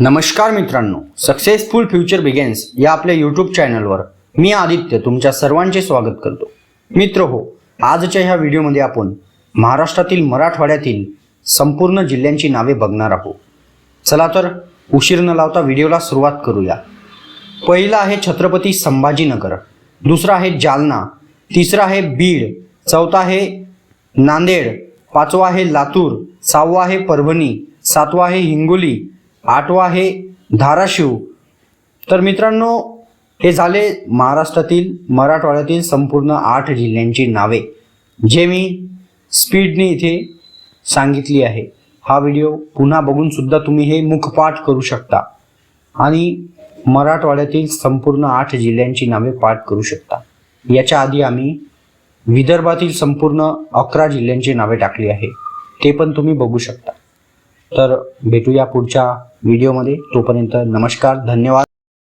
नमस्कार मित्रांनो successful future begins या आपल्या यूट्यूब चॅनलवर मी आदित्य तुमच्या सर्वांचे स्वागत करतो. मित्र हो आजच्या ह्या व्हिडिओमध्ये आपण महाराष्ट्रातील मराठवाड्यातील संपूर्ण जिल्ह्यांची नावे बघणार आहोत. चला तर उशीर न लावता व्हिडिओला सुरुवात करूया. पहिला आहे छत्रपती संभाजीनगर दुसरा आहे जालना तिसरा आहे बीड चौथा आहे नांदेड पाचवा आहे लातूर सहावा आहे परभणी सातवा आहे हिंगोली आठवा आहे धाराशिव. तर मित्रांनो हे झाले महाराष्ट्रातील मराठवाड्यातील संपूर्ण आठ जिल्ह्यांची नावे जे मी स्पीडने इथे सांगितली आहे. हा व्हिडिओ पुन्हा बघूनसुद्धा तुम्ही हे मुखपाठ करू शकता आणि मराठवाड्यातील संपूर्ण आठ जिल्ह्यांची नावे पाठ करू शकता. याच्या आधी आम्ही विदर्भातील संपूर्ण अकरा जिल्ह्यांची नावे टाकली आहे. ते पण तुम्ही बघू शकता. तर भेटूया पुढच्या व्हिडिओमध्ये. तोपर्यंत नमस्कार धन्यवाद.